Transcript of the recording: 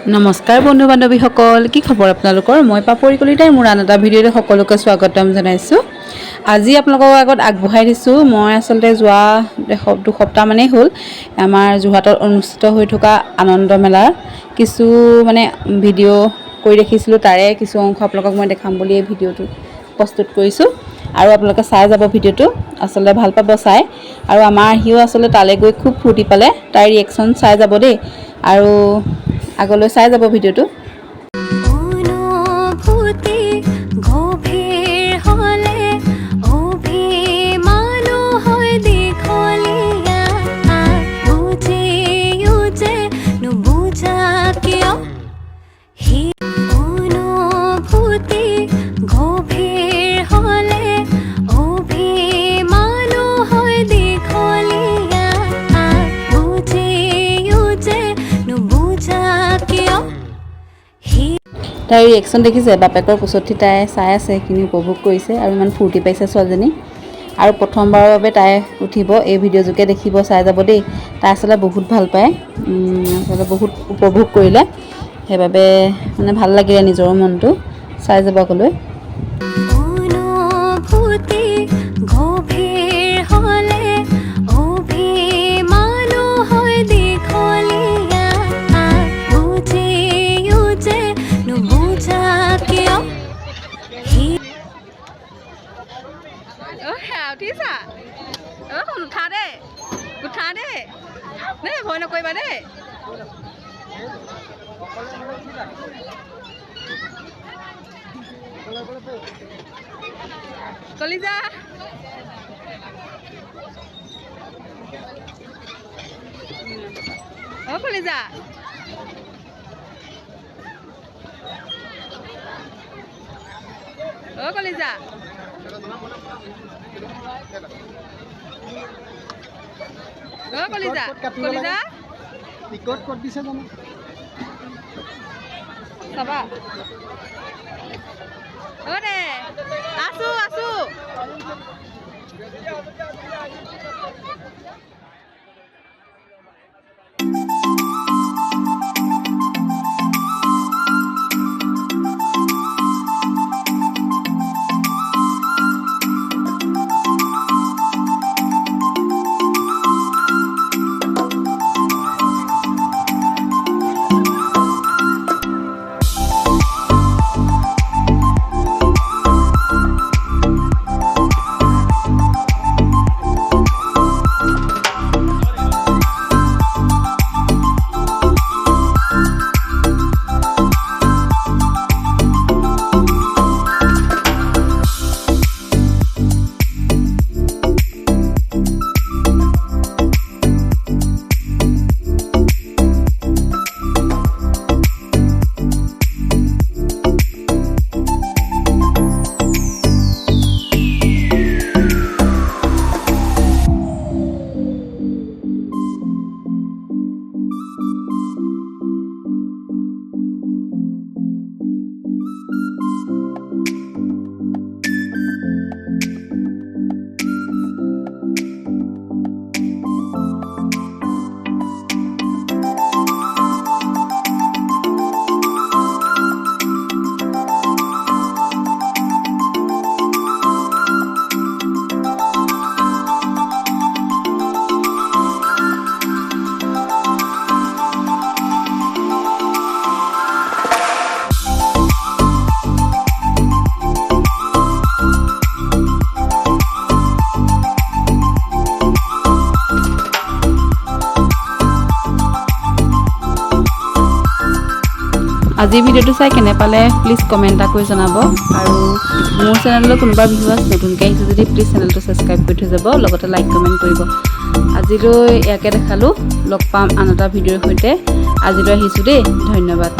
নমস্কাৰ বন্ধু বান্ধৱীসকল কি খবৰ আপোনালোকৰ? মই পাপৰি কলিতাই মোৰ আন এটা ভিডিঅ'লৈ সকলোকে স্বাগতম জনাইছোঁ। আজি আপোনালোকৰ আগত আগবঢ়াই দিছোঁ। মই আচলতে যোৱা দুসপ্তাহমানেই হ'ল আমাৰ যোৰহাটত অনুষ্ঠিত হৈ থকা আনন্দ মেলাৰ। কিছু মানে ভিডিঅ' কৰি দেখিছিলোঁ তাৰে কিছু অংশ আপোনালোকক মই দেখাম বুলি এই ভিডিঅ'টো প্ৰস্তুত কৰিছোঁ। আৰু আপোনালোকে চাই যাব ভিডিঅ'টো। আচলতে ভাল পাব চাই। আৰু আমাৰ আহিও আচলতে তালৈ গৈ খুব ফূৰ্তি পালে। তাইৰ ৰিয়েকশ্যন চাই যাব দেই। আৰু আগলৈ চাই যাব ভিডিঅ'টো। তাইৰ ৰিয়েকশ্যন দেখিছে বাপেকৰ পুচতি তাই চাই আছে সেইখিনি উপভোগ কৰিছে আৰু ইমান ফূৰ্তি পাইছে ছোৱালীজনী। আৰু প্ৰথমবাৰৰ বাবে তাই উঠিব এই ভিডিঅ'যোগে দেখিব চাই যাব দেই। তাই আচলতে বহুত ভাল পায় আচলতে বহুত উপভোগ কৰিলে। সেইবাবে মানে ভাল লাগিলে নিজৰো মনটো চাই যাব আগলৈ। উঠিছা অ সোণ উঠা দেই উঠা দেই দেই ভয় নকৰিবা দেই কলিজা। অ কলিজা। অ, কলিজা। কলিজা কলিজা? টিকট ক'ত দিছে জানো? চাবা। অ দে। আছো আছো। আজিৰ ভিডিঅ'টো চাই কেনে পালে প্লিজ কমেণ্ট এটা কৰি জনাব। আৰু মোৰ চেনেললৈ কোনোবা ভিউৱাৰ্ছ নতুনকৈ আহিছে যদি প্লিজ চেনেলটো ছাবস্ক্ৰাইব কৰি থৈ যাব, লগতে লাইক কমেণ্ট কৰিব। আজিলৈ ইয়াকে দেখালোঁ। লগ পাম আন এটা ভিডিঅ'ৰ সৈতে। আজিলৈ আহিছোঁ দেই। ধন্যবাদ।